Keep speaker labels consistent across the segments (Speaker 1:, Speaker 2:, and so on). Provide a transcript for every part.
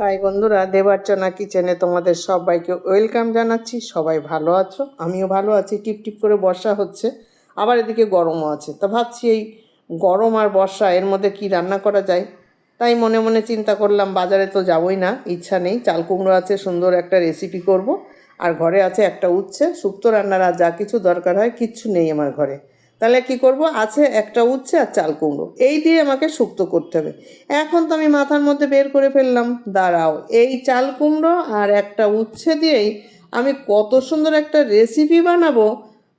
Speaker 1: High বন্ধুরা, দেবার্চনা কিচেনে তোমাদের সবাইকে ওয়েলকাম জানাচ্ছি। সবাই ভালো আছো? আমিও ভালো আছি। টিপ টিপ করে বর্ষা হচ্ছে, আবার এদিকে গরমও আছে। তা ভাবছি এই গরম আর বর্ষা, এর মধ্যে কি রান্না করা যায়? তাই মনে মনে চিন্তা করলাম, বাজারে তো যাবই না, ইচ্ছা নেই। চাল কুমড়ো আছে, সুন্দর একটা রেসিপি করব। আর ঘরে আছে একটা উচ্ছে শুক্তো রান্নার আর যা কিছু দরকার হয়, কিচ্ছু নেই আমার ঘরে। তাহলে কি করব? আছে একটা উচ্ছে আর চাল কুমড়ো। এই দিয়ে আমাকে শুক্তো করতে হবে। এখন তো আমি মাথার মধ্যে বের করে ফেললাম। দাঁড়াও, এই চাল কুমড়ো আর একটা উচ্ছে দিয়েই আমি কত সুন্দর একটা রেসিপি বানাবো।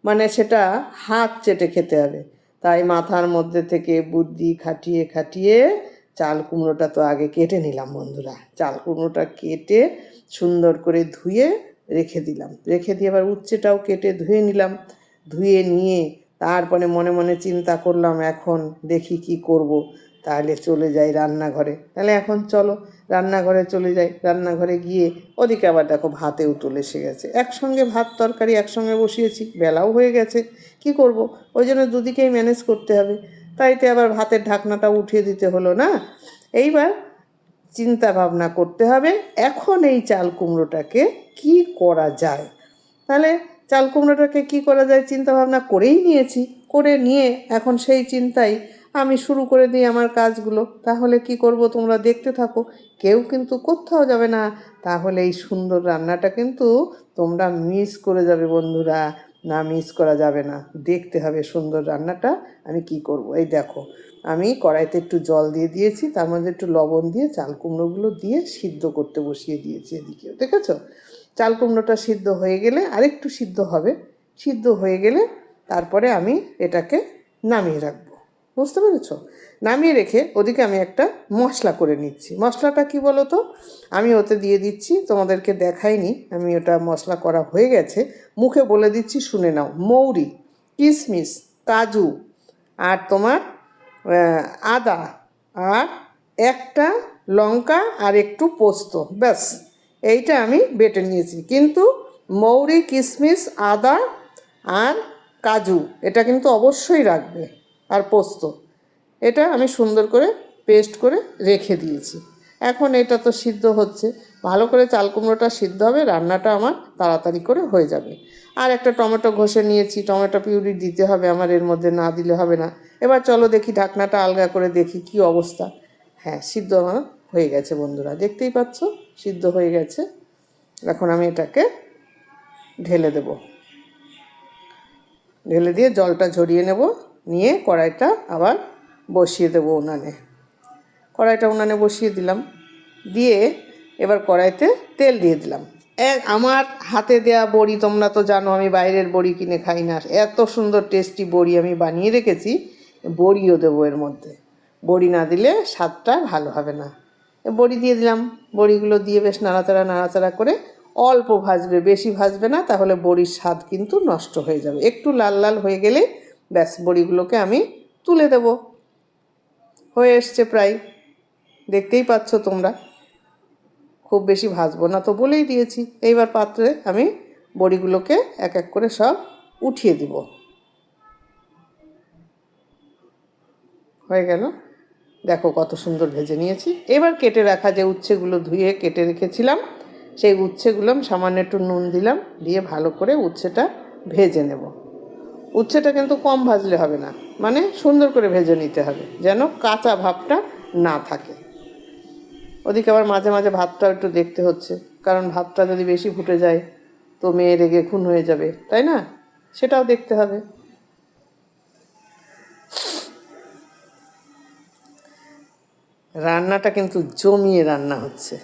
Speaker 1: মানে সেটা হাত চেটে খেতে হবে। তাই মাথার মধ্যে থেকে বুদ্ধি খাটিয়ে খাটিয়ে চাল কুমড়োটা তো আগে কেটে নিলাম বন্ধুরা। চাল কুমড়োটা কেটে সুন্দর করে ধুয়ে রেখে দিলাম। রেখে দিয়ে আবার উচ্ছেটাও কেটে ধুয়ে নিলাম। ধুয়ে নিয়ে তারপরে মনে মনে চিন্তা করলাম, এখন দেখি কি করব। তাহলে চলে যাই রান্নাঘরে। তাহলে এখন চলো, রান্নাঘরে চলে যাই। রান্নাঘরে গিয়ে ওদিকে আবার দেখো ভাতে উতল এসে গেছে। একসঙ্গে ভাত তরকারি একসঙ্গে বসিয়েছি, বেলাও হয়ে গেছে। কি করব? ওই জন্য দুদিকেই ম্যানেজ করতে হবে। তাইতে আবার ভাতের ঢাকনাটা উঠিয়ে দিতে হলো না? এইবার চিন্তা ভাবনা করতে হবে, এখন এই চাল কুমড়োটাকে কি করা যায়? তাহলে চাল কুমড়োটাকে কী করা যায় চিন্তা ভাবনা করেই নিয়েছি। করে নিয়ে এখন সেই চিন্তাই আমি শুরু করে দিই আমার কাজগুলো। তাহলে কি করব তোমরা দেখতে থাকো। কেউ কিন্তু কোথাও যাবে না। তাহলে এই সুন্দর রান্নাটা কিন্তু তোমরা মিস করে যাবে বন্ধুরা। না মিস করা যাবে না। দেখতে হবে সুন্দর রান্নাটা আমি কি করব। এই দেখো, আমি কড়াইতে একটু জল দিয়ে দিয়েছি। তার মধ্যে একটু লবণ দিয়ে চাল কুমড়োগুলো দিয়ে সিদ্ধ করতে বসিয়ে দিয়েছি এদিকে দেখেছ? চাল কুমড়োটা সিদ্ধ হয়ে গেলে আরেকটু সিদ্ধ হবে। সিদ্ধ হয়ে গেলে তারপরে আমি এটাকে নামিয়ে রাখব। বুঝতে পেরেছ? নামিয়ে রেখে ওদিকে আমি একটা মশলা করে নিচ্ছি। মশলাটা কি বলো তো আমি ওতে দিয়ে দিচ্ছি, তোমাদেরকে দেখাইনি, আমি ওটা মশলা করা হয়ে গেছে। মুখে বলে দিচ্ছি, শুনে নাও। মৌরি কিশমিশ কাজু আর তোমার আদা আর একটা লঙ্কা আর একটু পোস্ত, ব্যাস। এইটা আমি বেটে নিয়েছি। কিন্তু মৌরি কিশমিশ আদা আর কাজু, এটা কিন্তু অবশ্যই রাখবে। আর পোস্ত, এটা আমি সুন্দর করে পেস্ট করে রেখে দিয়েছি। এখন এটা তো সিদ্ধ হচ্ছে। ভালো করে চাল কুমড়োটা সিদ্ধ হবে, রান্নাটা আমার তাড়াতাড়ি করে হয়ে যাবে। আর একটা টমেটো ঘষে নিয়েছি, টমেটো পিউরি দিতে হবে আমার, এর মধ্যে না দিলে হবে না। এবার চলো দেখি ঢাকনাটা আলগা করে দেখি কি অবস্থা। হ্যাঁ সিদ্ধ আমার হয়ে গেছে বন্ধুরা, দেখতেই পাচ্ছ? সিদ্ধ হয়ে গেছে। এখন আমি এটাকে ঢেলে দেব। ঢেলে দিয়ে জলটা ঝরিয়ে নেব, নিয়ে কড়াইটা আবার বসিয়ে দেবো উনানে। কড়াইটা উনানে বসিয়ে দিলাম। দিয়ে এবার কড়াইতে তেল দিয়ে দিলাম। আমার হাতে দেয়া বড়ি তোমরা তো জানো, আমি বাইরের বড়ি কিনে খাই না। এত সুন্দর টেস্টি বড়ি আমি বানিয়ে রেখেছি, বড়িও দেবো এর মধ্যে। বড়ি না দিলে স্বাদটা ভালো হবে না। বড়ি দিয়ে দিলাম। বড়িগুলো দিয়ে বেশ নাড়াচাড়া নাড়াচাড়া করে অল্প ভাজবে। বেশি ভাজবে না, তাহলে বড়ির স্বাদ কিন্তু নষ্ট হয়ে যাবে। একটু লাল লাল হয়ে গেলে ব্যাস বড়িগুলোকে আমি তুলে দেব। হয়ে এসছে প্রায়। দেখতেই পাচ্ছ তোমরা। খুব বেশি ভাজবো না তো বলেই দিয়েছি। এইবার পাত্রে আমি বড়িগুলোকে এক এক করে সব উঠিয়ে দিব। হয়ে গেল। দেখো কত সুন্দর ভেজে নিয়েছি। এবার কেটে রাখা যে উচ্ছেগুলো ধুয়ে কেটে রেখেছিলাম, সেই উচ্ছেগুলো সামান্য একটু নুন দিলাম, দিয়ে ভালো করে উচ্ছেটা ভেজে নেব। উচ্ছেটা কিন্তু কম ভাজলে হবে না মানে সুন্দর করে ভেজে নিতে হবে, যেন কাঁচা ভাবটা না থাকে। ওদিকে আবার মাঝে মাঝে ভাতটাও একটু দেখতে হচ্ছে, কারণ ভাতটা যদি বেশি ফুটে যায়, তো মেয়ে রেগে খুন হয়ে যাবে, তাই না? সেটাও দেখতে হবে। রান্নাটা কিন্তু জমিয়ে রান্না হচ্ছে।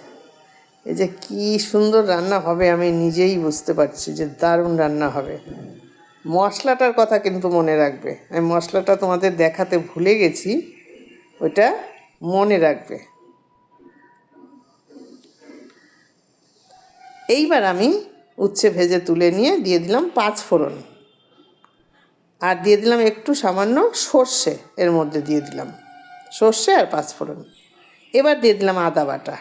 Speaker 1: এই যে কি সুন্দর রান্না হবে আমি নিজেই বুঝতে পারছি যে দারুণ রান্না হবে। মশলাটার কথা কিন্তু মনে রাখবে। আমি মশলাটা তোমাদের দেখাতে ভুলে গেছি, ওটা মনে রাখবে। এইবার আমি উচ্ছে ভেজে তুলে নিয়ে দিয়ে দিলাম পাঁচ ফোড়ন। আর দিয়ে দিলাম একটু সামান্য সর্ষে এর মধ্যে দিয়ে দিলাম। সর্ষে আর পাঁচফোড়ন। এবার দিয়ে দিলাম আদা বাটা।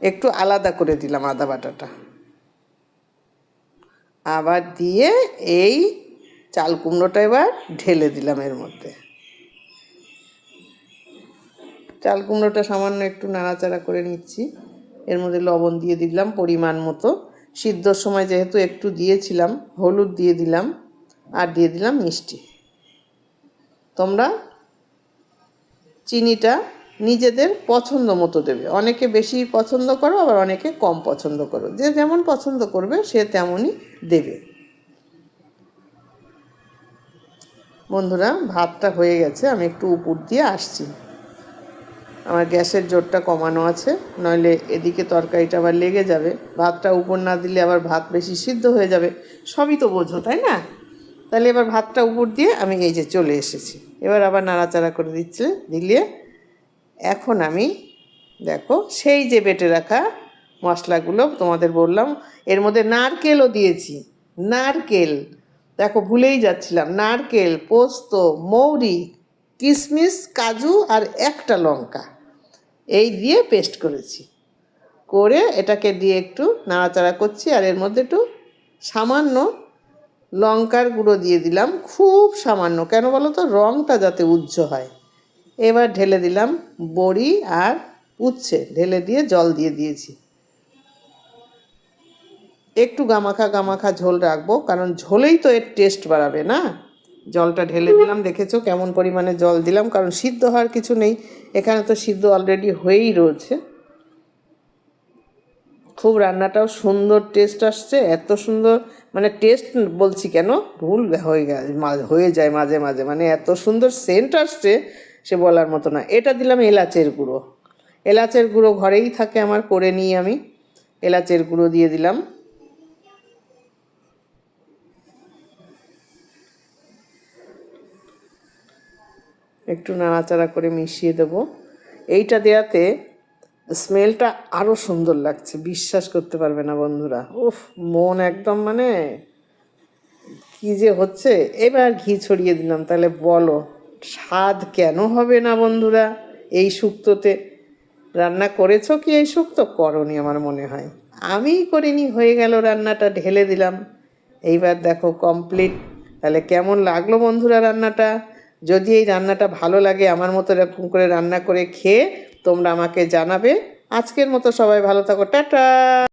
Speaker 1: একটু আলাদা করে দিলাম আদা বাটাটা। আবার দিয়ে এই চাল কুমড়োটা এবার ঢেলে দিলাম এর মধ্যে। চাল কুমড়োটা সামান্য একটু নাড়াচাড়া করে নিচ্ছি। এর মধ্যে লবণ দিয়ে দিলাম পরিমাণ মতো। সিদ্ধর সময় যেহেতু একটু দিয়েছিলাম, হলুদ দিয়ে দিলাম আর দিয়ে দিলাম মিষ্টি। তোমরা চিনিটা নিজেদের পছন্দ মতো দেবে। অনেকে বেশি পছন্দ করো, আবার অনেকে কম পছন্দ করো। যে যেমন পছন্দ করবে, সে তেমনই দেবে। বন্ধুরা, ভাতটা হয়ে গেছে, আমি একটু উপর দিয়ে আসছি। আমার গ্যাসের জোরটা কমানো আছে, নইলে এদিকে তরকারিটা আবার লেগে যাবে। ভাতটা উপর না দিলে আবার ভাত বেশি সিদ্ধ হয়ে যাবে। সবই তো বোঝো, তাই না? তাহলে এবার ভাতটা উপর দিয়ে আমি এই যে চলে এসেছি। এবার আবার নাড়াচাড়া করে দিচ্ছে, দিলে এখন আমি দেখো সেই যে বেটে রাখা মশলাগুলো তোমাদের বললাম, এর মধ্যে নারকেলও দিয়েছি, নারকেল। দেখো ভুলেই যাচ্ছিলাম, নারকেল, পোস্ত, মৌরি কিশমিশ কাজু আর একটা লঙ্কা। এই দিয়ে পেস্ট করেছি। করে এটাকে দিয়ে একটু নাড়াচাড়া করছি আর এর মধ্যে একটু সামান্য লঙ্কার গুঁড়ো দিয়ে দিলাম খুব সামান্য। কেন বলো তো? রঙটা যাতে উজ্জ্ব হয়। এবার ঢেলে দিলাম বড়ি আর উচ্ছে। ঢেলে দিয়ে জল দিয়ে দিয়েছি। একটু গামাখা গামাখা ঝোল রাখব, কারণ ঝোলেই তো এর টেস্ট বাড়াবে না? জলটা ঢেলে দিলাম, দেখেছ? কেমন পরিমাণে জল দিলাম, কারণ সিদ্ধ হওয়ার কিছু নেই। এখানে তো সিদ্ধ অলরেডি হয়েই রয়েছে। খুব রান্নাটাও সুন্দর টেস্ট আসছে, এত সুন্দর মানে টেস্ট বলছি কেন? ভুল হয়ে গেছে হয়ে যায় মাঝে মাঝে মানে এত সুন্দর সেন্ট আসছে সে বলার মতো না। এটা দিলাম এলাচের গুঁড়ো। এলাচের গুঁড়ো ঘরেই থাকে আমার, করে নিই আমি। এলাচের গুঁড়ো দিয়ে দিলাম। একটু নাড়াচাড়া করে মিশিয়ে দেব। এইটা দেওয়াতে স্মেলটা আরও সুন্দর লাগছে, বিশ্বাস করতে পারবে না বন্ধুরা। উফ, মন একদম মানে কি যে হচ্ছে, এবার ঘি ছড়িয়ে দিলাম, তাহলে বলো, স্বাদ কেন হবে না বন্ধুরা? এই শুক্তোতে রান্না করেছ কি এই শুক্তো? করনি আমার মনে হয়। আমিই করিনি, হয়ে গেল, রান্নাটা ঢেলে দিলাম। এইবার দেখো কমপ্লিট তাহলে কেমন লাগল বন্ধুরা রান্নাটা? যদি এই রান্নাটা ভালো লাগে, আমার মতো এরকম করে রান্না করে খেয়ে তোমরা আমাকে জানাবে। আজকের মতো সবাই ভালো থাকো। টাটা!